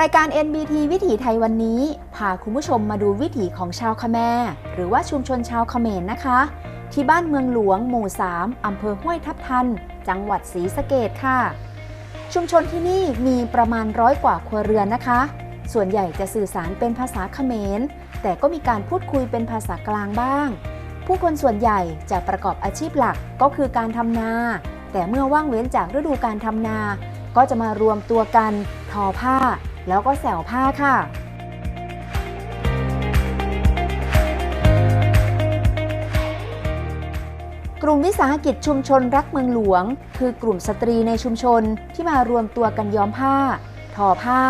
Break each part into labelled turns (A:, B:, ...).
A: รายการ NBT วิถีไทยวันนี้ พาคุณผู้ชมมาดูวิถีของชาวคแมหรือว่าชุมชนชาวเขมรนะคะ ที่บ้านเมืองหลวง หมู่ 3อำเภอห้วยทับทัน จังหวัดศรีสะเกดค่ะ ชุมชนที่นี่มีประมาณร้อยกว่าครัวเรือนนะคะ ส่วนใหญ่จะสื่อสารเป็นภาษาเขมร แต่ก็มีการพูดคุยเป็นภาษากลางบ้าง ผู้คนส่วนใหญ่จะประกอบอาชีพหลักก็คือการทำนา แต่เมื่อว่างเว้นจากฤดูการทำนา ก็จะมารวมตัวกัน ทอผ้า แล้วก็แสวผ้าค่ะกลุ่มวิสาหกิจชุมชนรักเมืองหลวง คือกลุ่มสตรีในชุมชนที่มารวมตัวกันย้อมผ้า ทอผ้า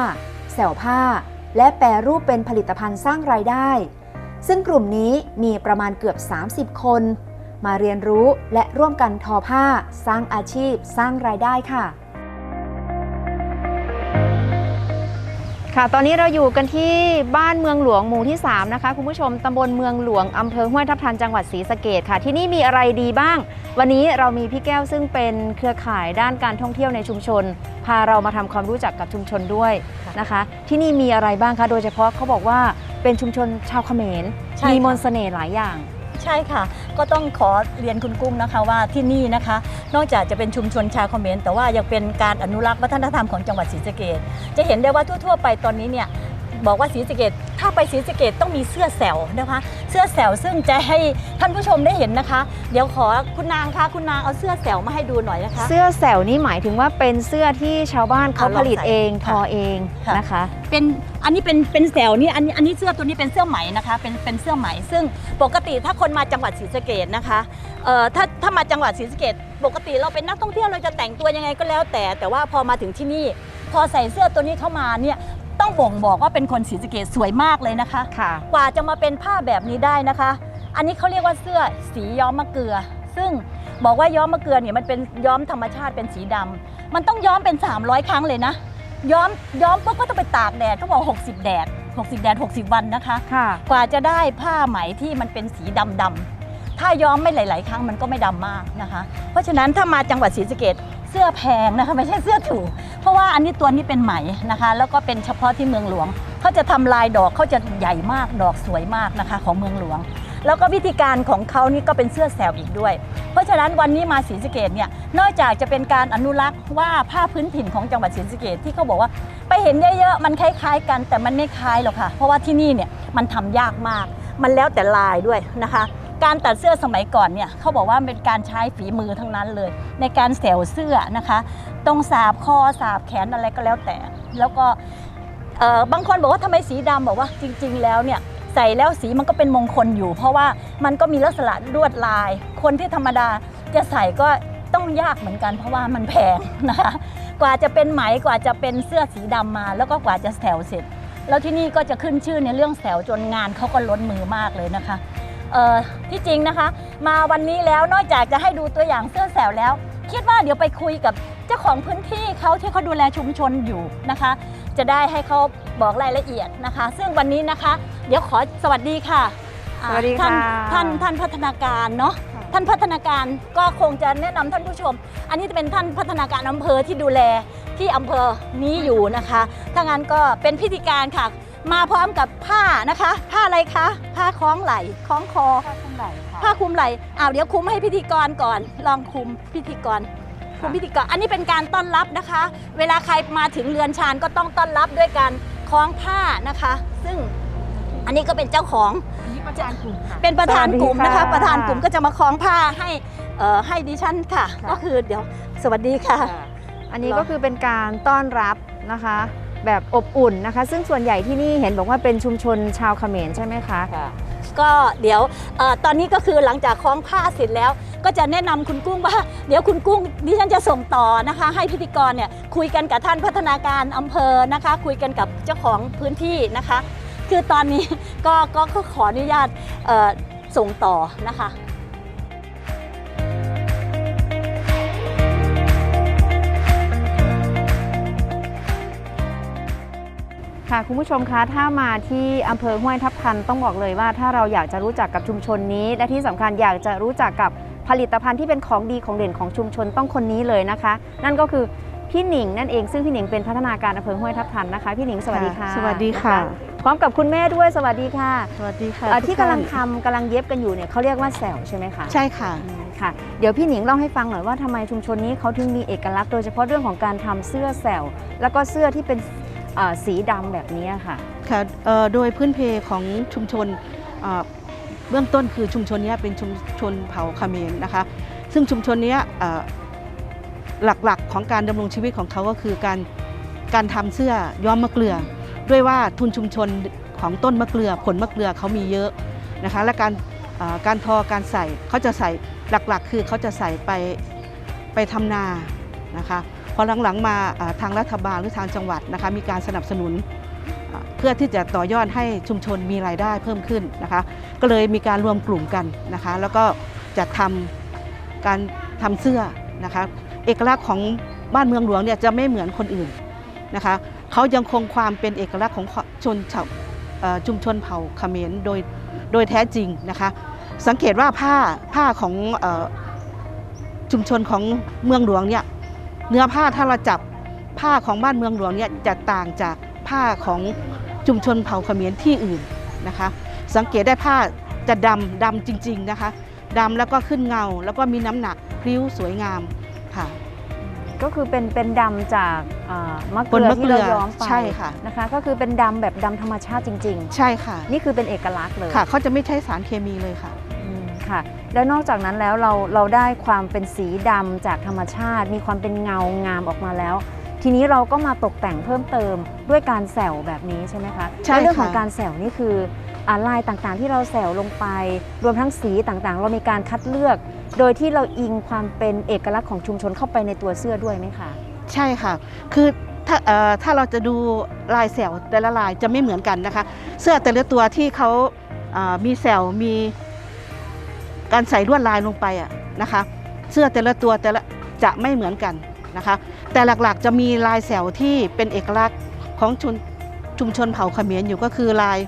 A: แสวผ้า และแปรรูปเป็นผลิตภัณฑ์สร้างรายได้ ซึ่งกลุ่มนี้มีประมาณเกือบ 30 คน มาเรียนรู้และร่วมกันทอผ้า สร้างอาชีพ สร้างรายได้ค่ะ
B: ค่ะ ตอนนี้เราอยู่กันที่บ้านเมืองหลวงหมู่ที่ 3 นะคะ คุณผู้ชมตำบลเมืองหลวงอำเภอห้วยทับทันจังหวัดศรีสะเกดค่ะ ที่นี่มีอะไรดีบ้าง วันนี้เรามีพี่แก้วซึ่งเป็นเครือข่ายด้านการท่องเที่ยวในชุมชน พาเรามาทำความรู้จักกับชุมชนด้วยนะคะ ที่นี่มีอะไรบ้างคะ โดยเฉพาะเขาบอกว่าเป็นชุมชนชาวเขมร
C: ใช่
B: มี
C: ค่ะ
B: มนต์เสน่ห์หลายอย่าง
C: ใช่ค่ะ ก็ต้องขอเรียนคุณกุ้งนะคะว่าที่นี่นะคะ นอกจากจะเป็นชุมชนชาวเมนต์แต่ว่ายังเป็นการอนุรักษ์วัฒนธรรมของจังหวัดศรีสะเกดจะเห็นได้ว่าทั่ว ๆ ไปตอนนี้เนี่ย บอกว่าศรีสะเกดถ้าไปศรีสะเกดต้องมีเสื้อแสวนะคะ เสื้อแสวซึ่งจะให้ท่านผู้ชมได้เห็นนะคะ เดี๋ยวขอคุณนางคะคุณนางเอาเสื้อแสวมาให้ดูหน่อยนะคะ
B: เสื้อแสวนี่หมายถึงว่าเป็นเสื้อที่ชาวบ้านเขา
C: เอาล
B: ผ
C: อง
B: ลิต
C: ใส่
B: เอง
C: ค่ะ
B: ทอเอง
C: ค่ะ
B: นะคะ
C: เป็นอันนี้เป็นเป็นแสวนี่อันนี้อันนี้เสื้อตัวนี้เป็นเสื้อไหมนะคะเป็นเป็นเสื้อไหม ซึ่งปกติถ้าคนมาจังหวัดศรีสะเกดนะคะเอ่อถ้าถ้ามาจังหวัดศรีสะเกดปกติเราเป็นนักท่องเที่ยวเราจะแต่งตัวยังไงก็แล้วแต่ แต่ว่าพอมาถึงที่นี่ พอใส่เสื้อตัวนี้เข้ามาเนี่ย ต้องบ่งบอกว่าเป็นคนศรีสะเกดสวยมากเลยนะคะ
B: ค่ะ
C: กว่าจะมาเป็นผ้าแบบนี้ได้นะคะ อันนี้เขาเรียกว่าเสื้อสีย้อมมะเกลือ ซึ่งบอกว่าย้อมมะเกลือเนี่ยมันเป็นย้อมธรรมชาติเป็นสีดำมันต้องย้อมเป็น 300 ครั้งเลยนะ ย้อมย้อมปุ๊บก็ต้องไปตากแดดเขาบอก60 แดด 60 แดด 60 วันนะคะ
B: ค่ะ
C: กว่าจะได้ผ้าไหมที่มันเป็นสีดำดำๆถ้าย้อมไม่หลาย ๆ ครั้งมันก็ไม่ดำมากนะคะ เพราะฉะนั้นถ้ามาจังหวัดศรีสะเกด เสื้อแพงนะคะไม่ใช่เสื้อถูกเพราะว่าอันนี้ตัวนี้เป็นไหมนะคะ แล้วก็เป็นเฉพาะที่เมืองหลวงเขาจะทำลายดอกเขาจะใหญ่มากดอกสวยมากนะคะ ของเมืองหลวง แล้วก็วิธีการของเขานี่ก็เป็นเสื้อแสวอีกด้วย เพราะฉะนั้นวันนี้มาศรีสะเกดเนี่ยนอกจากจะเป็นการอนุรักษ์ว่าผ้าพื้นถิ่นของจังหวัดศรีสะเกดที่เขาบอกว่า ไปเห็นเยอะๆมันคล้ายๆ กันแต่มันไม่คล้ายหรอกค่ะ เพราะว่าที่นี่เนี่ยมันทำยากมาก มันแล้วแต่ลายด้วยนะคะ การตัดเสื้อสมัยก่อนเนี่ยเขาบอกว่าเป็นการใช้ฝีมือทั้งนั้นเลย ในการแสวเสื้อนะคะตรงสาบคอสาบแขนอะไรก็แล้วแต่ แล้วก็บางคนบอกว่าทำไมสีดำบอกว่าจริง ๆ แล้วเนี่ยใส่แล้วสีมันก็เป็นมงคลอยู่ เพราะว่ามันก็มีลักษณะลวดลาย คนที่ธรรมดาจะใส่ก็ต้องยากเหมือนกัน เพราะว่ามันแพงนะคะกว่าจะเป็นไหมกว่าจะเป็นเสื้อสีดำมา แล้วก็กว่าจะแสวเสร็จ แล้วที่นี่ก็จะขึ้นชื่อในเรื่องแสวจนงานเขาก็ล้นมือมากเลยนะคะ ที่จริงนะคะ มาวันนี้แล้วนอกจากจะให้ดูตัวอย่างเสื้อแสวแล้ว คิดว่าเดี๋ยวไปคุยกับเจ้าของพื้นที่เขาที่เขาดูแลชุมชนอยู่นะคะ จะได้ให้เขาบอกรายละเอียดนะคะ ซึ่งวันนี้นะคะ เดี๋ยวขอสวัสดีค่ะอ่า
B: สวัสดี
C: ท่าน
B: ค่ะ
C: ท่านท่านพัฒนาการเนาะท่านพัฒนาการก็คงจะแนะนำท่านผู้ชม อันนี้จะเป็นท่านพัฒนาการอำเภอที่ดูแลที่อำเภอนี้อยู่นะคะ ถ้างั้นก็เป็นพิธีการค่ะ มาพร้อมกับผ้านะคะ ผ้าอะไรคะ ผ้าคล้องไหล่คล้องคอผ้าคลุมไหล่อ้าวเดี๋ยวคุมให้พิธีกรก่อน ลองคุมพิธีกรคุมพิธีกร อันนี้เป็นการต้อนรับนะคะ เวลาใครมาถึงเรือนชานก็ต้องต้อนรับด้วยการคล้องผ้านะคะ ซึ่งอันนี้ก็เป็นเจ้าของเป็นประธานกลุ่มนะคะ
B: สวัสดีค่ะ
C: ประธานกลุ่มก็จะมาคล้องผ้าให้เอ่อให้ดิฉันค่ะ
B: ค่ะ
C: ก็คือเดี๋ยวสวัสดีค่ะ
B: อันนี้ก็คือเป็นการต้อนรับนะคะ แบบอบอุ่นนะคะ ซึ่งส่วนใหญ่ที่นี่เห็นบอกว่าเป็นชุมชนชาวเขมรใช่ไหมคะ
C: ก็เดี๋ยวเออตอนนี้ก็คือหลังจากคล้องผ้าเสร็จแล้ว ก็จะแนะนำคุณกุ้งว่า เดี๋ยวคุณกุ้งดิฉันจะส่งต่อนะคะ ให้พิธีกรเนี่ยคุยกันกับท่านพัฒนาการอำเภอนะคะ คุยกันกับเจ้าของพื้นที่นะคะ คือตอนนี้ ก็ก็ก็ขออนุญาตเอ่อส่งต่อนะคะ
B: ค่ะคุณผู้ชมคะถ้ามาที่อำเภอห้วยทับทันต้องบอกเลยว่าถ้าเราอยากจะรู้จักกับชุมชนนี้ และที่สำคัญอยากจะรู้จักกับผลิตภัณฑ์ที่เป็นของดีของเด่นของชุมชนต้องคนนี้เลยนะคะ นั่นก็คือพี่หนิงนั่นเองซึ่งพี่หนิงเป็นพัฒนาการอำเภอห้วยทับทันนะคะพี่หนิงสวัสดีค่ะ
D: สวัสดีค่ะ
B: นพร้อมกับคุณแม่ด้วยสวัสดีค่ะ
D: สวัสดีค่ะ
B: เอ่อที่
D: ทุ
B: กำลัง
D: ท่าน
B: ทำกำลังเย็บกันอยู่เนี่ยเขาเรียกว่าแซวใช่ไหมคะ
D: ใช่ค่ะ
B: อืมค่ะ เดี๋ยวพี่หนิงเล่าให้ฟังหน่อยว่าทำไมชุมชนนี้เขาถึงมีเอกลักษณ์โดยเฉพาะเรื่องของการทำเสื้อแซวแล้วก็เสื้อที่เป็นเอ่อ สีดำแบบนี้ค่ะ
D: ค่ะโดยพื้นเพของชุมชนเบื้องต้นคือชุมชนนี้เป็นชุมชนเผ่าเขมรนะคะ ซึ่งชุมชนนี้หลักๆของการดำรงชีวิตของเขาก็คือการการทำเสื้อย้อมมะเกลือ ด้วยว่าทุนชุมชนของต้นมะเกลือผลมะเกลือเขามีเยอะนะคะและการการทอการใส่เขาจะใส่หลักๆ คือเขาจะใส่ไปไปทำนานะคะ พอหลังๆมาทางรัฐบาลหรือทางจังหวัดนะคะมีการสนับสนุนเพื่อที่จะต่อยอดให้ชุมชนมีรายได้เพิ่มขึ้นนะคะ ก็เลยมีการรวมกลุ่มกันนะคะ แล้วก็จัดทำการทำเสื้อนะคะ เอกลักษณ์ของบ้านเมืองหลวงเนี่ยจะไม่เหมือนคนอื่นนะคะเขายังคงความเป็นเอกลักษณ์ของชนชาวชุมชนเผ่าเขมรโดยโดยแท้จริงนะคะ สังเกตว่าผ้าผ้าของอชุมชนของเมืองหลวงเนี่ย เนื้อผ้าถ้าเราจับผ้าของบ้านเมืองหลวงเนี่ยจะต่างจากผ้าของชุมชนเผ่าเขมรที่อื่นนะคะ สังเกตได้ผ้าจะดำดำจริง ๆนะคะดำแล้วก็ขึ้นเงา แล้วก็มีน้ำหนักพริ้วสวยงามค่ะ
B: ก็คือเป็นเป็นดำจากเอ่อมะเก
D: ผล
B: ลือ
D: มะเกลื
B: ที่
D: อ
B: เราย้อมไป
D: ใช่ค่ะ
B: นะคะ ก็คือเป็นดำแบบดำธรรมชาติจริง
D: ใช่ค่ะ
B: ๆนี่คือเป็นเอกลักษณ์เลย
D: ค่ะเขาจะไม่ใช้สารเคมีเลยค่ะ
B: อืมค่ะ แล้วนอกจากนั้นแล้วเราเราได้ความเป็นสีดำจากธรรมชาติ มีความเป็นเงางามออกมาแล้ว ทีนี้เราก็มาตกแต่งเพิ่มเติมด้วยการแสวแบบนี้ใช่ไหมคะ
D: ใช่
B: แล้วเรื่อง
D: ค่ะ
B: ของการแสวนี่คืออ่าลายต่างๆ ที่เราแสวลงไป รวมทั้งสีต่างๆ เรามีการคัดเลือก โดยที่เราอิงความเป็นเอกลักษณ์ของชุมชนเข้าไปในตัวเสื้อด้วยไหมคะ
D: ใช่ค่ะ คือถ้าเอ่อถ้าเราจะดูลายแซวแต่ละลายจะไม่เหมือนกันนะคะ เสื้อแต่ละตัวที่เขาเอ่อมีแซวมี การใส่ลวดลายลงไปอะนะคะ เสื้อแต่ละตัวแต่ละจะไม่เหมือนกันนะคะ แต่หลักๆจะมีลายแซวที่เป็นเอกลักษณ์ของชุมชุมชนเผ่าเขมรอยู่ก็คือลาย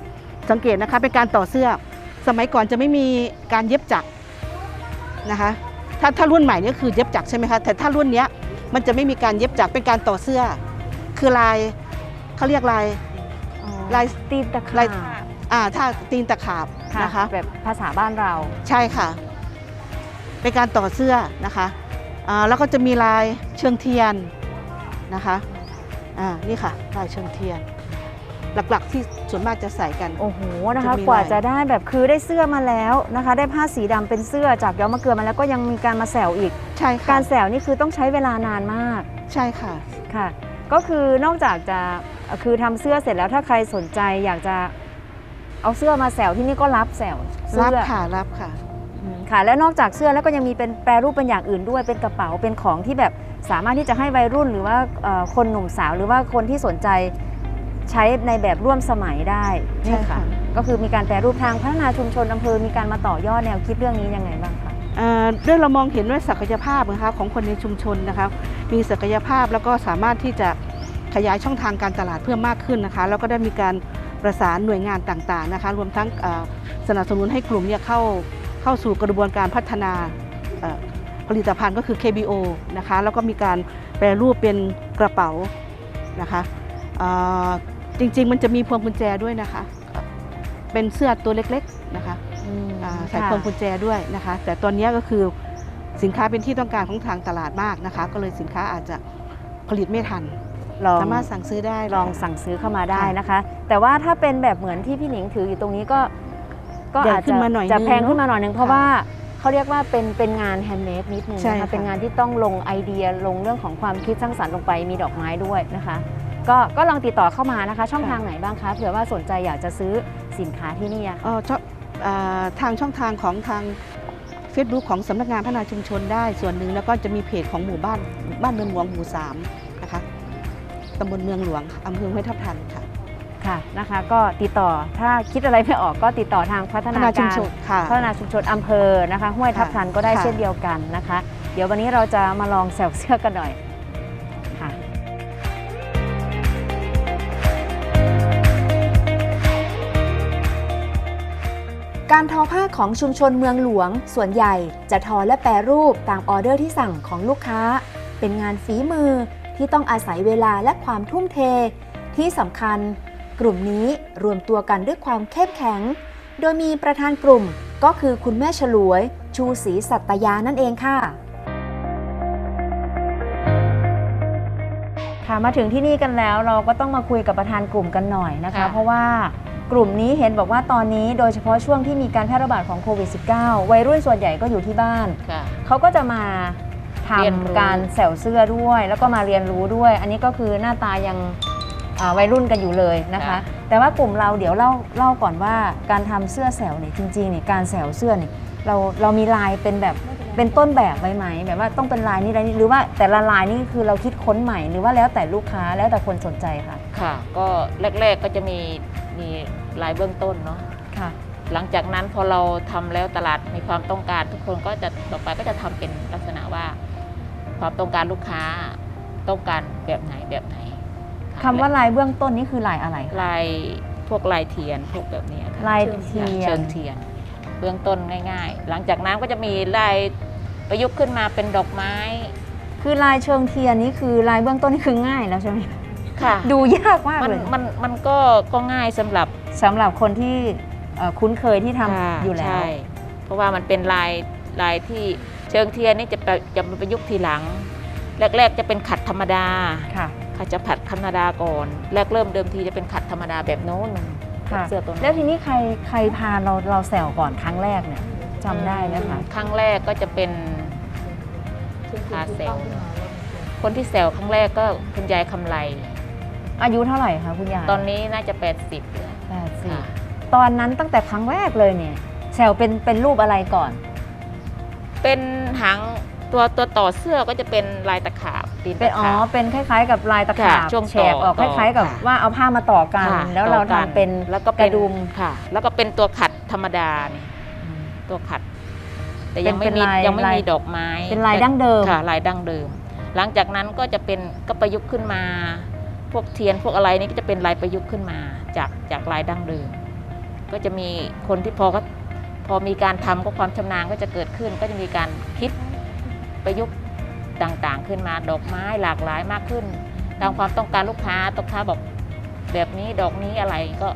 D: สังเกตนะคะเป็นการต่อเสื้อ สมัยก่อนจะไม่มีการเย็บจักรนะคะ ถ้าถ้ารุ่นใหม่เนี่ยคือเย็บจักรใช่ไหมคะแต่ถ้ารุ่นเนี้ยมันจะไม่มีการเย็บจักรเป็นการต่อเสื้อ คือลายเขาเรียกลายลาย
B: ตีนตะขา
D: ลาย
B: บ
D: อ่าถ้าตีนตะขาบ นะคะ
B: แบบภาษาบ้านเรา
D: ใช่ค่ะ เป็นการต่อเสื้อนะคะอ่าแล้วก็จะมีลายเชิงเทียนนะคะอ่านี่ค่ะลายเชิงเทียน หลักๆที่ส่วนมากจะใส่กัน
B: โอ้โหนะคะ
D: จะมี
B: กว่า
D: ลาย
B: จะได้แบบคือได้เสื้อมาแล้วนะคะ ได้ผ้าสีดำเป็นเสื้อจากย้อมมะเกลือมาแล้วก็ยังมีการมาแสวอีก
D: ใช่ค่ะ
B: การแสวนี่คือต้องใช้เวลานานมาก
D: ใช่ค่ะ
B: ค่ะ ก็คือนอกจากจะคือทำเสื้อเสร็จแล้วถ้าใครสนใจอยากจะ เอาเสื้อมาแสวที่นี่ก็รับแสวเสื้
D: รับ
B: อ
D: ค่ะรับค่ะ
B: อืมค่ะ แล้วนอกจากเสื้อแล้วก็ยังมีเป็นแปรรูปเป็นอย่างอื่นด้วย เป็นกระเป๋าเป็นของที่แบบสามารถที่จะให้วัยรุ่นหรือว่าเอ่อคนหนุ่มสาวหรือว่าคนที่สนใจใช้ในแบบร่วมสมัยได้
D: ใช่
B: นี่
D: ค่ะ
B: ก็คือมีการแปรรูปทางพัฒนาชุมชนอำเภอมีการมาต่อยอดแนวคิดเรื่องนี้ยังไงบ้างคะ
D: เอ่อด้วยเรามองเห็นว่าศักยภาพนะคะของคนในชุมชนนะคะมีศักยภาพแล้วก็สามารถที่จะขยายช่องทางการตลาดเพิ่มมากขึ้นนะคะแล้วก็ได้มีการ ประสานหน่วยงานต่างๆนะคะรวมทั้งเอ่อสนับสนุนให้กลุ่มเนี่ยเข้าเข้าสู่กระบวนการพัฒนาเอ่อผลิตภัณฑ์ก็คือ KBO นะคะแล้วก็มีการแปรรูปเป็นกระเป๋านะคะเอ่อจริง ๆ มันจะมีพวงกุญแจด้วยนะคะ เป็นเสื้อตัวเล็กๆนะคะอ่าใส่พวงกุญแจด้วยนะคะ แต่ตอนนี้ก็คือสินค้าเป็นที่ต้องการของทางตลาดมากนะคะ ก็เลยสินค้าอาจจะผลิตไม่ทัน
B: ลอง
D: สามารถสั่งซื้อได้
B: ลอง
D: นะคะ
B: สั่งซื้อเข้ามาได้
D: ค่ะ
B: นะคะ แต่ว่าถ้าเป็นแบบเหมือนที่พี่หนิงถืออยู่ตรงนี้ก็ ก็
D: ใหญ่
B: อาจ
D: ขึ้
B: จะ
D: นมาหน่อย
B: จะ
D: นึง
B: แพงขึ้นมาหน่อยนึงเพราะ
D: ค่ะ
B: ว่าเขาเรียกว่าเป็นเป็นงานแฮนด์เมดนิดนึง
D: ใช่
B: นะคะ
D: ค่ะ
B: เป็นงานที่ต้องลงไอเดียลงเรื่องของความคิดสร้างสรรค์ลงไปมีดอกไม้ด้วยนะคะ ก็ก็ลองติดต่อเข้ามานะคะ ช่องทางไหนบ้างคะเผื่อว่าสนใจอยากจะซื้อสินค้าที่นี่อะค่ะ
D: เอ่อช่องอ่าทางช่องทางของทาง Facebook ของสำนักงานพัฒนาชุมชนได้ส่วนหนึ่งแล้วก็จะมีเพจของหมู่บ้านบ้านเมืองหลวงหมู่สามนะคะตำบลเมืองหลวงอำเภอห้วยทับทันค่ะ
B: ค่ะนะคะ ก็ติดต่อถ้าคิดอะไรไม่ออกก็ติดต่อทางพัฒ
D: พัฒ
B: นา
D: นาชุม
B: การ
D: ชนค่ะ
B: พัฒนาชุมชนอำเภอนะคะห้วยทับทันก็ได้
D: ค่ะ
B: เช่นเดียวกันนะคะ เดี๋ยววันนี้เราจะมาลองแซวเสื้อกันหน่อยค่ะ
A: การทอผ้าของชุมชนเมืองหลวง ส่วนใหญ่จะทอและแปรรูปตามออเดอร์ที่สั่งของลูกค้า เป็นงานฝีมือ ที่ต้องอาศัยเวลาและความทุ่มเท ที่สำคัญ กลุ่มนี้รวมตัวกันด้วยความเข้มแข็ง โดยมีประธานกลุ่มก็คือคุณแม่ฉลวย ชูศรีสัตยานั่นเองค่ะ
B: ค่ะมาถึงที่นี่กันแล้วเราก็ต้องมาคุยกับประธานกลุ่มกันหน่อยนะคะ
C: ค่ะ
B: เพราะว่ากลุ่มนี้เห็นบอกว่าตอนนี้โดยเฉพาะช่วงที่มีการแพร่ระบาดของโควิด -19 วัยรุ่นส่วนใหญ่ก็อยู่ที่บ้าน
E: ค่ะ
B: เขาก็จะมา ท
E: เรียนรู้ำ
B: การแสวเสื้อด้วย แล้วก็มาเรียนรู้ด้วย อันนี้ก็คือหน้าตายังอ่าวัยรุ่นกันอยู่เลยนะคะ แต่ว่ากลุ่มเราเดี๋ยวเล่าเล่าก่อนว่าการทำเสื้อแสวเนี่ยจริงๆเนี่ยการแสวเสื้อเนี่ยเราเรามีลายเป็นแบบเป็นต้นแบบไว้ไหมแบบว่าต้องเป็นลายนี้ลายนี้หรือว่าแต่ละลายนี่คือเราคิดค้นใหม่หรือว่าแล้วแต่ลูกค้าแล้วแต่คนสนใจค่ะ
E: ค่ะ ก็แรกๆก็จะมีมีลายเบื้องต้นเนาะ
B: ค่ะ
E: หลังจากนั้นพอเราทำแล้วตลาดมีความต้องการทุกคนก็จะต่อไปก็จะทำเป็นลักษณะว่า ความต้องการลูกค้าต้องการแบบไหนแบบไหน
B: คำว่าลายเบื้องต้นนี่คือลายอะไรคะ
E: ลายพวกลายเทียนพวกแบบเนี้ยค่ะ
B: ลายเทียน
E: เชิงเทียน เบื้องต้นง่าย ๆ หลังจากนั้นก็จะมีลายประยุกต์ขึ้นมาเป็นดอกไม้
B: คือลายเชิงเทียนนี่คือลายเบื้องต้นนี่คือง่ายแล้วใช่ไหม
E: ค่ะ
B: ดูยากมาก
E: มัน
B: เลย
E: มันมันก็ก็ง่ายสำหรับ
B: สำหรับคนที่เอ่อคุ้นเคยที่ทำ
E: ค่ะ
B: อยู่แล้ว
E: ใช่ เพราะว่ามันเป็นลายลายที่ เชิงเทียนนี่จะไปจะมาประยุกต์ทีหลัง แรก ๆ จะเป็นขัดธรรมดา
B: ค่ะ
E: ขัดจะผัดธรรมดาก่อนแรกเริ่มเดิมทีจะเป็นขัดธรรมดาแบบโน้น
B: ค่ะ
E: เสื้อตัว
B: แล้ว
E: นั้น
B: ทีนี้ใครใครพาเราเราแซวก่อนครั้งแรกเนี่ยจำได้ไหมคะ
E: ครั้งแรกก็จะเป็นพาเซลคนที่แซวครั้งแรกก็คุณยายคำไล
B: อายุเท่าไหร่คะคุณยาย
E: ตอนนี้น่าจะ 80แล้ว
B: แปดสิบ
E: ค่ะ
B: ตอนนั้นตั้งแต่ครั้งแรกเลยเนี่ยแซวเป็นเป็นรูปอะไรก่อน
E: เป็น หางตัวตัวต่อเสื้อก็จะเป็นลายตะขาบตีน
B: เป็น
E: ตะ
B: อ๋อ
E: ขาบ
B: เป็นคล้ายๆ กับลายตะขาบ
E: ค่ะช่วง
B: แฉกออกค
E: ต่อ
B: ล้ายๆ กับ
E: ค่ะ
B: ว่าเอาผ้ามาต่อกัน
E: ค่ะ
B: แล้วเรา
E: ต่อ
B: ทำเป็น
E: แล้วก็
B: ก
E: เป็น
B: ระดุม
E: ค่ะ แล้วก็เป็นตัวขัดธรรมดาเนี่ยตัวขัด แต่ยัง
B: เป็
E: ไม่
B: น
E: มี
B: ลาย
E: ยังไม่
B: ลาย
E: มีดอกไม้
B: เป็นลายดั้งเดิม
E: ค่ะลายดั้งเดิม หลังจากนั้นก็จะเป็นก็ประยุกต์ขึ้นมา พวกเทียนพวกอะไรนี่ก็จะเป็นลายประยุกต์ขึ้นมา จากจากลายดั้งเดิม ก็จะมีคนที่พอก็พ อมีการทำก็ความชำนาญก็จะเกิดขึ้น ก็จะมีการคิดประยุกต์ต่างๆ ขึ้นมาดอกไม้หลากหลายมากขึ้น ตามความต้องการลูกค้าลูกค้าบอกแบบนี้ดอกนี้อะไรก็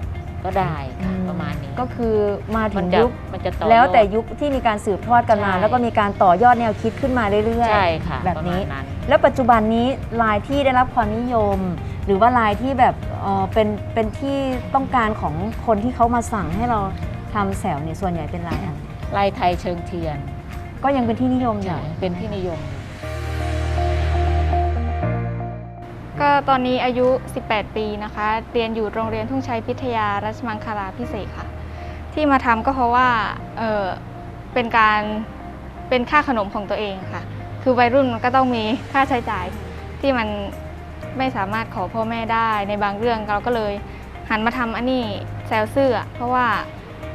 E: ก็ได้ค่ะประมาณนี้
B: ก็คือมาถึ
E: มัน
B: ง
E: จะ
B: ยุค
E: มันจะต่อยอด
B: แล้วแต่ยุคที่มีการสืบทอดกันมา
E: ใช่
B: แล้วก็มีการต่อยอดแนวคิดขึ้นมาเรื่อยๆ
E: ใช่ค่ะ
B: แบบนี้
E: ประมาณนั้น
B: แล้วปัจจุบันนี้ลายที่ได้รับความนิยม หรือว่าลายที่แบบเอ่อเป็นเป็นที่ต้องการของคนที่เขามาสั่งให้เรา ทำแสวเนี่ยส่วนใหญ่เป็นลายอะไร
E: ลายไทยเชิงเทียน
B: ก็ยังเป็นที่นิยมอยู่
E: เป็นที่นิยมอยู่
F: ก็ตอนนี้อายุ 18 ปีนะคะ เรียนอยู่โรงเรียนทุ่งชัยพิทยารัชมังคลาพิเศษกค่ะ ที่มาทำก็เพราะว่าเออเป็นการเป็นค่าขนมของตัวเองค่ะ คือวัยรุ่นมันก็ต้องมีค่าใช้จ่ายที่มันไม่สามารถขอพ่อแม่ได้ในบางเรื่องเราก็เลยหันมาทำอันนี้แซลเสื้อ เพราะว่า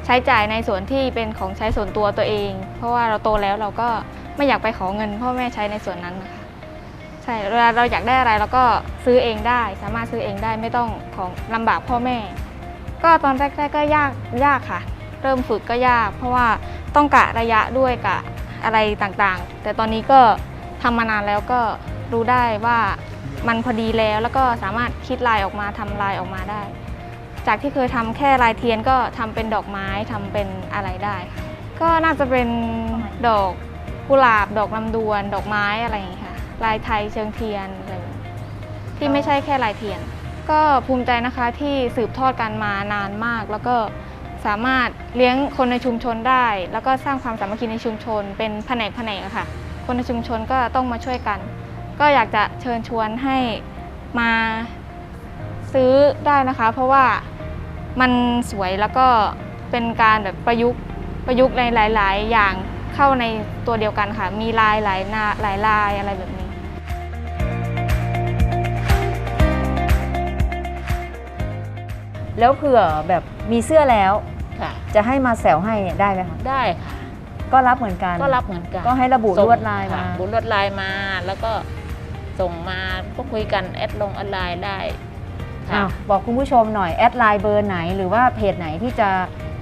F: ใช้จ่ายในส่วนที่เป็นของใช้ส่วนตัวตัวเอง เพราะว่าเราโตแล้วเราก็ไม่อยากไปขอเงินพ่อแม่ใช้ในส่วนนั้นนะคะใช่เวลาเราอยากได้อะไรเราก็ซื้อเองได้ สามารถซื้อเองได้ไม่ต้องของลำบากพ่อแม่ ก็ตอนแรกๆก็ยากยากค่ะ เริ่มฝึกก็ยาก เพราะว่าต้องกะระยะด้วยกะอะไรต่างๆ แต่ตอนนี้ก็ทำมานานแล้วก็รู้ได้ว่ามันพอดีแล้วแล้วก็สามารถคิดลายออกมาทำลายออกมาได้ จากที่เคยทำแค่ลายเทียนก็ทำเป็นดอกไม้ทำเป็นอะไรได้ค่ะก็น่าจะเป็นดอกกุหลาบ ดอกลำดวน ดอกไม้อะไรอย่างนี้ยค่ะ ลายไทยเชิงเทียนอะไรอย่างนี้ที่ไม่ใช่แค่ลายเทียน ก็ภูมิใจนะคะที่สืบทอดกันมานานมาก แล้วก็สามารถเลี้ยงคนในชุมชนได้ แล้วก็สร้างความสามัคคีในชุมชน เป็นแผนกแผนกค่ะ คนในชุมชนก็ต้องมาช่วยกัน ก็อยากจะเชิญชวนให้มาซื้อได้นะคะ เพราะว่า มันสวยแล้วก็เป็นการแบบประยุกต์ประยุกต์ในหลาย ๆ อย่างเข้าในตัวเดียวกันค่ะ มีลายหลายหนาหลายลายอะไรแบบนี้
B: แล้วเผื่อแบบมีเสื้อแล้ว
E: ค่ะ
B: จะให้มาแซวให้เนี่ยได้ไหมคะ
E: ได้ค่ะ
B: ก็รับเหมือนกัน
E: ก็รับเหมือนกัน
B: ก็ให้ระบุ
E: ส่ง
B: ลวดลายมา
E: ค่ะบุลวดลายมาแล้วก็ส่งมาก็คุยกันแอดลงออนไลน์ได้ ค่ะ
B: อ้าวบอกคุณผู้ชมหน่อยแอดไลน์เบอร์ไหน หรือว่าเพจไหนที่จะ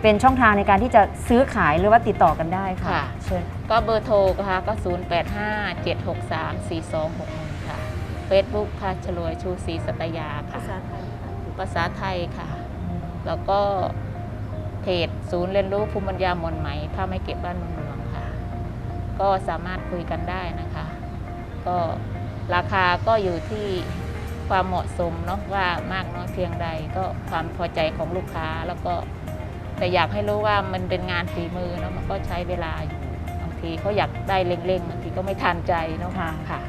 B: เป็นช่องทางในการที่จะซื้อขายหรือว่าติดต่อกันได้ค่ะ
E: ค่ะ
B: เชิญ
E: ก็เบอร์โทรค่ะก็ 0 8 5 7 6 3 4 2 6 1 ค่ะ Facebook ค่ะฉลวยชูศรีสัตยาค่ะ ภาษาไทยภาษาไทยค่ะ แล้วก็เพจศูนย์เรียนรู้ภูมิปัญญาหมอนไหม ถ้าไม่เก็บบ้านเมืองหลวงค่ะ ก็สามารถคุยกันได้นะคะ ก็ราคาก็อยู่ที่ ความเหมาะสมเนาะว่ามากน้อยเพียงใดก็ความพอใจของลูกค้าแล้วก็แต่อยากให้รู้ว่ามันเป็นงานฝีมือเนาะมันก็ใช้เวลาอยู่บางทีเขาอยากได้เร่งๆบางทีก็ไม่ทันใจเนาะ
B: ค่ะ
E: ค่ะ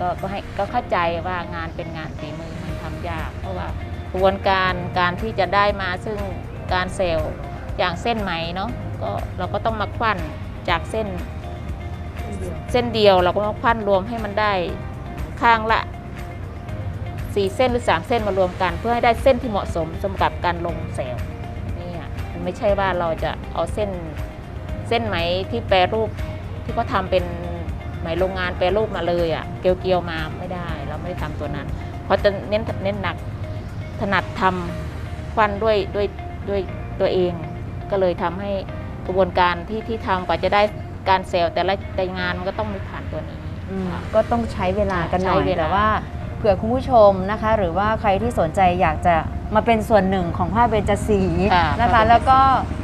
E: ก็ก็ให้ก็เข้าใจว่างานเป็นงานฝีมือมันทำยาก เพราะว่ากระบวนการการที่จะได้มาซึ่งการเซลล์อย่างเส้นไหมเนาะก็เราก็ต้องมาควันจากเส้นเส้นเดียวเราก็มาควันรวมให้มันได้ข้างละ สี่เส้นหรือสามเส้นมารวมกัน เพื่อให้ได้เส้นที่เหมาะสมสำหรับการลงเซลล์เนี่ยมันไม่ใช่ว่าเราจะเอาเส้นเส้นไหมที่แปรรูปที่เขาทำเป็นไหมโรงงานแปรรูปมาเลยอะ่ะเกลียวๆมาไม่ได้เราไม่ได้ทำตัวนั้น เพราะจะเน้นเน้นหนักถนัดทำควันด้วยด้วยด้วยตัวเอง ก็เลยทำให้กระบวนการที่ที่ทำกว่าจะได้การเซลล์แต่ละแต่งานมันก็ต้องมีผ่านตัวนี้
B: อืม
E: ค่ะ
B: ก็ต้องใช้เวลากันหน่อย
E: ใช้เวลา
B: แต่ว่า เผื่อคุณผู้ชมนะคะ หรือว่าใครที่สนใจอยากจะมาเป็นส่วนหนึ่งของผ้าเบญจสี
E: ค่ะ
B: นะคะ
E: ผ้าเบญจสี
B: แล้วก็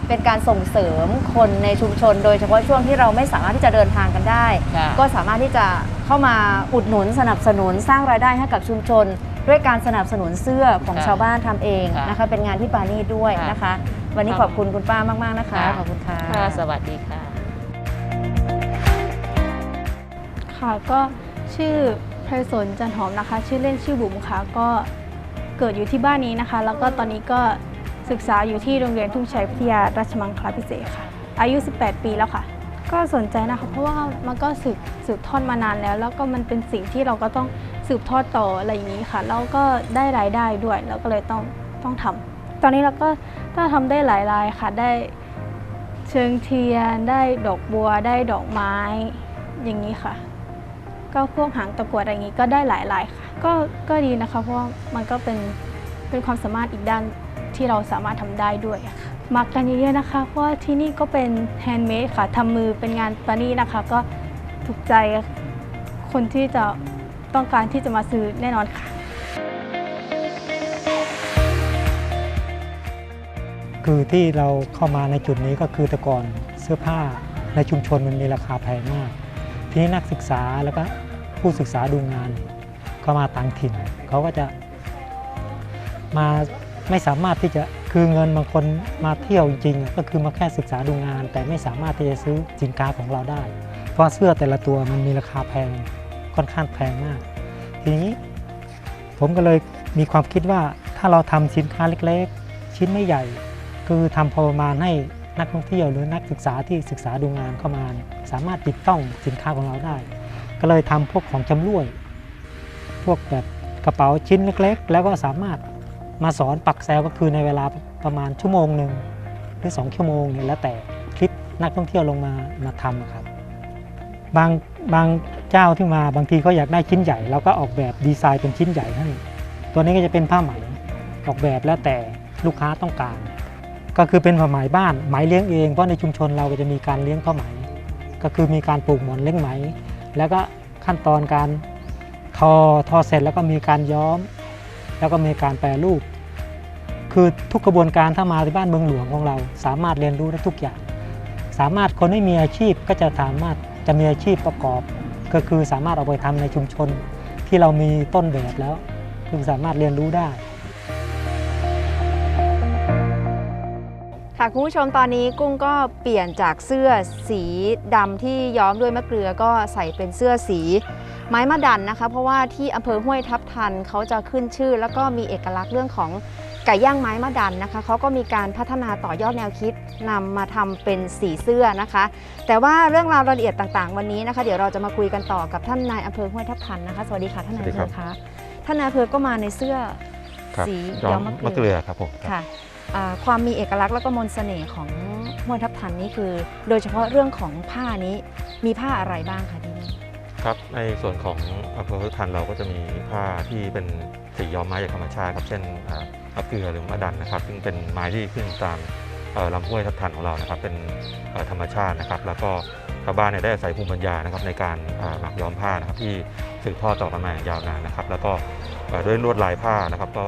B: เป็นการส่งเสริมคนในชุมชน โดยเฉพาะช่วงที่เราไม่สามารถที่จะเดินทางกันได้
E: ค่ะ
B: ก็สามารถที่จะเข้ามาอุดหนุนสนับสนุนสร้างรายได้ให้กับชุมชน ด้วยการสนับสนุนเสื้อของ
E: ค่ะ
B: ชาวบ้านทำเอง
E: ค่ะ
B: นะคะ เป็นงานที่ปานีตด้วย
E: ค่ะ
B: นะคะ วันนี้
E: ค่ะ
B: ขอบคุณคุณป้ามาก ๆนะคะ
E: ค่ะ
B: ขอบคุณค่ะ
E: ค่ะสวัสดีค่ะ
G: ค่ะก็ชื่อ ไพศาลจันหอมนะคะ ชื่อเล่นชื่อบุ๋มค่ะ ก็เกิดอยู่ที่บ้านนี้นะคะ แล้วก็ตอนนี้ก็ศึกษาอยู่ที่โรงเรียนทุ่งชัยพิทยาราชมังคลาพิเศษค่ะ อายุ 18 ปีแล้วค่ะ ก็สนใจนะคะ เพราะว่ามันก็สืบสืบทอดมานานแล้ว แล้วก็มันเป็นสิ่งที่เราก็ต้องสืบทอดต่ออะไรอย่างนี้ค่ะ แล้วก็ได้รายได้ด้วยแล้วก็เลยต้องต้องทำตอนนี้เราก็ก็ทำได้หลายรายค่ะ ได้เชิงเทียน ได้ดอกบัว ได้ดอกไม้ อย่างนี้ค่ะ ก็พวกหางตะกรวดอะไรอย่างนี้ก็ได้หลายลายค่ะ ก็ก็ดีนะคะ เพราะว่ามันก็เป็นเป็นความสามารถอีกด้านที่เราสามารถทำได้ด้วยค่ะมากันเยอะๆนะคะ เพราะว่าที่นี่ก็เป็นแฮนด์เมดค่ะทำมือเป็นงานปานี่นะคะ ก็ถูกใจคนที่จะต้องการที่จะมาซื้อแน่นอนค่ะ
H: คือที่เราเข้ามาในจุดนี้ก็คือแต่ก่อนเสื้อผ้าในชุมชนมันมีราคาแพงมาก ทีนี้นักศึกษาแล้วก็ ผู้ศึกษาดูงานก็มาต่างถิ่นเขาก็จะมาไม่สามารถที่จะคือเงินบางคนมาเที่ยวจริงก็คือมาแค่ศึกษาดูงาน แต่ไม่สามารถที่จะซื้อสินค้าของเราได้ เพราะเสื้อแต่ละตัวมันมีราคาแพงค่อนข้างแพงมาก ทีนี้ผมก็เลยมีความคิดว่าถ้าเราทำสินค้าเล็กๆ ชิ้นไม่ใหญ่ คือทำพอประมาณให้นักท่องเที่ยวหรือนักศึกษาที่ศึกษาดูงานเข้ามา สามารถติดต้องสินค้าของเราได้ ก็เลยทำพวกของจำร่วย พวกแบบกระเป๋าชิ้นเล็ก ๆ แล้วก็สามารถมาสอนปักแซลก็คือในเวลาประมาณชั่วโมงหนึ่งหรือ2ชั่วโมงเนี่ยแล้วแต่คลิปนักท่องเที่ยวลงมามาทำครับ บางบางเจ้าที่มาบางทีเขาอยากได้ชิ้นใหญ่เราก็ออกแบบดีไซน์เป็นชิ้นใหญ่ให้ตัวนี้ก็จะเป็นผ้าไหมออกแบบแล้วแต่ลูกค้าต้องการ ก็คือเป็นผ้าไหมบ้านไหมเลี้ยงเองเพราะในชุมชนเราก็จะมีการเลี้ยงผ้าไหม ก็คือมีการปลูกหมอนเลี้ยงไหม แล้วก็ขั้นตอนการทอทอเสร็จแล้วก็มีการย้อม แล้วก็มีการแปรรูป คือทุกกระบวนการถ้ามาที่บ้านเมืองหลวงของเรา สามารถเรียนรู้ได้ทุกอย่าง สามารถคนไม่มีอาชีพก็จะสามารถจะมีอาชีพประกอบ ก็คือสามารถเอาไปทำในชุมชน ที่เรามีต้นแบบแล้ว คือสามารถเรียนรู้ได้
B: ค่ะคุณผู้ชมตอนนี้กุ้งก็เปลี่ยนจากเสื้อสีดำที่ย้อมด้วยมะเกลือก็ใส่เป็นเสื้อสีไม้มะดันนะคะ เพราะว่าที่อำเภอห้วยทับทันเขาจะขึ้นชื่อ แล้วก็มีเอกลักษณ์เรื่องของไก่ย่างไม้มะดันนะคะเขาก็มีการพัฒนาต่อยอดแนวคิดนำมาทำเป็นสีเสื้อนะคะ แต่ว่าเรื่องราวรายละเอียดต่างๆ วันนี้นะคะ เดี๋ยวเราจะมาคุยกันต่อกับท่านนายอำเภอห้วยทับทันนะคะสวัสดีค่ะท่านนายอำเภอคะท่านนายอำเภอก็มาในเสื้อ
I: ครับ
B: สี
I: ย้
B: ย้
I: อ
B: อ
I: ม
B: ม
I: มะ
B: มะ
I: เก
B: เก
I: ลื
B: ลื
I: อ
B: อ
I: ครับผมครับ
B: ค่ะอ่า ความมีเอกลักษณ์แล้วก็มนต์เสน่ห์ของห้วยทับทันนี่คือ โดยเฉพาะเรื่องของผ้านี้มีผ้าอะไรบ้างคะที่นี่
I: ครับในส่วนของอำเภอพุทธันเราก็จะมีผ้าที่เป็นสีย้อมไม้จากธรรมชาติครับเช่นอ่ามะเกลือหรือมะดันนะครับ ซึ่งเป็นไม้ที่ขึ้นตามลำห้วยทับทันของเรานะครับ เป็นธรรมชาตินะครับ แล้วก็ชาวบ้านเนี่ยได้อาศัยภูมิปัญญานะครับ ในการหมักย้อมผ้านะครับที่สืบทอดต่อกันมาอย่างยาวนานนะครับ แล้วก็ด้วยลวดลายผ้านะครับ ก็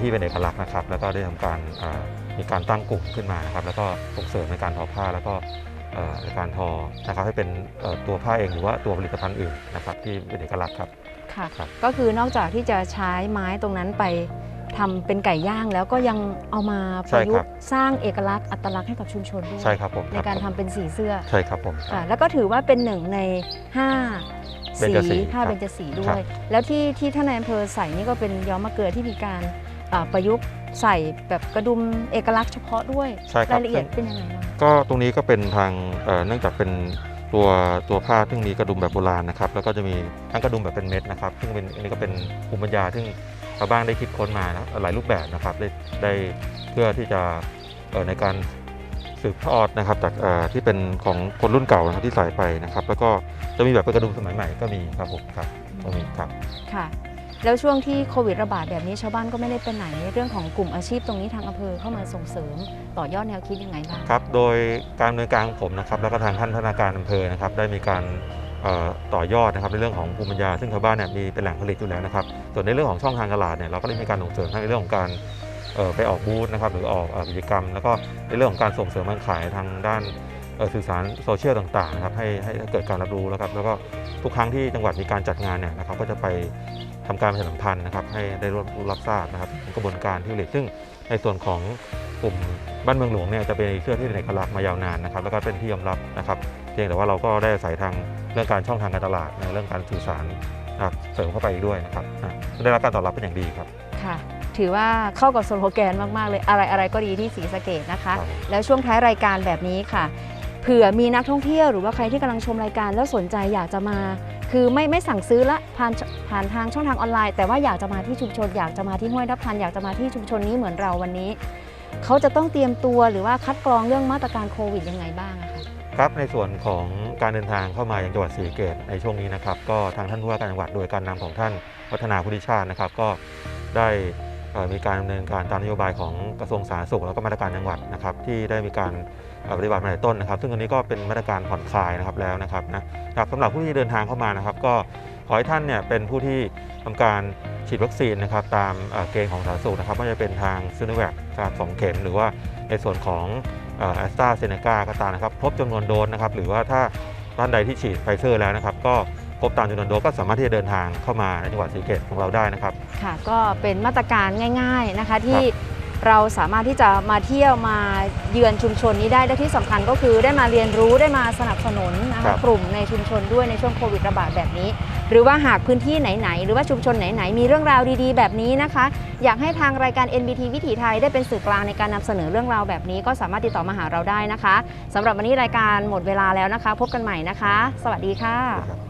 I: ที่เป็นเอกลักษณ์นะครับ แล้วก็ได้ทำการอ่ามีการตั้งกลุ่มขึ้นมานะครับ แล้วก็ส่งเสริมในการทอผ้าแล้วก็เอ่อในการทอนะครับให้เป็นเอ่อตัวผ้าเองหรือว่าตัวผลิตภัณฑ์อื่นนะครับ ที่เป็นเอกลักษณ์ครับ
B: ค่ะ
I: ครับ
B: ก็คือนอกจากที่จะใช้ไม้ตรงนั้นไปทำเป็นไก่ย่างแล้วก็ยังเอามาประยุกต์สร้างเอกลักษณ์อัตลักษณ์ให้กับชุมชนด้วย
I: ใช่ครับผม
B: ในการทำเป็นสีเสื้อ
I: ใช่ครับผม
B: ค่ะแล้วก็ถือว่าเป็นหนึ่งในห้า
I: เบญจสี
B: ผ้า
I: ครับ
B: เบญจสีด้
I: ครั
B: วย
I: บ
B: แล้วที่ที่ท่านนายอำเภอใส่นี่ก็เป็นย้อมมะเกลือที่มีการอ่า ประยุกต์ใส่แบบกระดุมเอกลักษณ์เฉพาะด้วย
I: ใช่ครับ
B: รายละเอียดเป็นยังไงบ้าง
I: ก็ตรงนี้ก็เป็นทางเอ่อเนื่องจากเป็นตัวตัวผ้าซึ่งมีกระดุมแบบโบราณนะครับ แล้วก็จะมีทั้งกระดุมแบบเป็นเม็ดนะครับ ซึ่งเป็นอันนี้ก็เป็นภูมิปัญญาซึ่งชาวบ้านได้คิดค้นมานะหลายรูปแบบนะครับได้ได้เพื่อที่จะเอ่อในการสืบทอดนะครับจากเอ่อที่เป็นของคนรุ่นเก่านะครับที่ใส่ไปนะครับ แล้วก็จะมีแบบเป็นกระดุมสมัยใหม่ก็มีครับผมครับก็มีครับ
B: ค่ะ แล้วช่วงที่โควิดระบาดแบบนี้ชาวบ้านก็ไม่ได้ไปไหนเรื่องของกลุ่มอาชีพตรงนี้ทางอำเภอเข้ามาส่งเสริม ต่อยอดแนวคิดยังไงบ้าง
I: ครับ โดยการดำเนินการของผมนะครับแล้วก็ทางท่านพนาการอำเภอนะครับได้มีการเอ่อต่อยอดนะครับในเรื่องของภูมิปัญญาซึ่งชาวบ้านเนี่ยมีเป็นแหล่งผลิตอยู่แล้วนะครับส่วนในเรื่องของช่องทางตลาดเนี่ยเราก็ได้มีการส่งเสริมทั้งในเรื่องของการเอ่อไปออกบูธนะครับหรือออกเอ่อกิจกรรม แล้วก็ในเรื่องของการส่งเสริมการขายทางด้านเอ่อสื่อสารโซเชียลต่างๆนะครับให้ให้ให้เกิดการรับรู้แล้วครับแล้วก็ทุกครั้งที่จังหวัดมีการจัดงานเนี่ยนะครับก็จะไป ทำการประชาสัมพันธ์นะครับ ให้ได้รับรู้รับทราบนะครับถึงกระบวนการที่ผลิตซึ่งในส่วนของกลุ่มบ้านเมืองหลวงเนี่ยจะเป็นเสื้อที่เป็นเอกลักษณ์มายาวนานนะครับแล้วก็เป็นที่ยอมรับนะครับเพียงแต่ว่าเราก็ได้อาศัยทางเรื่องการช่องทางการตลาดในเรื่องการสื่อสารนะครับเสริมเข้าไปอีกด้วยนะครับอะได้รับการตอบรับเป็นอย่างดีครับ
B: ค่ะถือว่าเข้ากับโซโลแกนมาก ๆ เลยอะไรอะไรก็ดีที่สีสะเกตนะคะ
I: ครับ
B: แล้วช่วงท้ายรายการแบบนี้ค่ะ เผื่อมีนักท่องเที่ยวหรือว่าใครที่กำลังชมรายการแล้วสนใจอยากจะมา คือไม่ไม่สั่งซื้อละผ่านผ่านทางช่องทางออนไลน์ แต่ว่าอยากจะมาที่ชุมชน อยากจะมาที่ห้วยทับทันอยากจะมาที่ชุมชนนี้เหมือนเราวันนี้ เขาจะต้องเตรียมตัวหรือว่าคัดกรองเรื่องมาตรการโควิดยังไงบ้างคะ
I: ครับในส่วนของการเดินทางเข้ามายังจังหวัดศรีเกษในช่วงนี้นะครับ ก็ทางท่านผู้ว่าการจังหวัดโดยการนำของท่านวัฒนาพุทธิชาตินะครับ ก็ได้มีการดำเนินการตามนโยบายของกระทรวงสาธารณสุขแล้วก็มาตรการจังหวัดนะครับ ที่ได้มีการ ปฏิบัติมาในต้นนะครับ ซึ่งอันนี้ก็เป็นมาตรการผ่อนคลายนะครับแล้วนะครับนะครับสำหรับผู้ที่เดินทางเข้ามานะครับ ก็ขอให้ท่านเนี่ยเป็นผู้ที่ทำการฉีดวัคซีนนะครับตามเอ่อเกณฑ์ของสาธารณสุขนะครับไม่ว่าจะเป็นทางซีโนแวคครับสองเข็ม หรือว่าในส่วนของแอสตราเซเนกาก็ตามนะครับครบจำนวนโดสนะครับหรือว่าถ้าท่านใดที่ฉีดไฟเซอร์แล้วนะครับ ก็ครบตามจำนวนโดสก็สามารถที่จะเดินทางเข้ามาในจังหวัดศรีสะเกษของเราได้นะครับ
B: ค่ะ ก็เป็นมาตรการง่าย ๆนะคะที่ เราสามารถที่จะมาเที่ยวมาเยือนชุมชนนี้ได้และที่สำคัญก็คือได้มาเรียนรู้ได้มาสนับสนุนนะ
I: ครั
B: คะ
I: บ
B: กลุ่มในชุมชนด้วยในช่วงโควิดระบาดแบบนี้ หรือว่าหากพื้นที่ไหนๆ หรือว่าชุมชนไหนๆ มีเรื่องราวดีๆ แบบนี้นะคะ อยากให้ทางรายการ NBT วิถีไทยได้เป็นสื่อกลางในการนำเสนอเรื่องราวแบบนี้ ก็สามารถติดต่อมาหาเราได้นะคะสำหรับวันนี้รายการหมดเวลาแล้วนะคะ พบกันใหม่นะคะ สวัสดีค่ะ
I: ครับ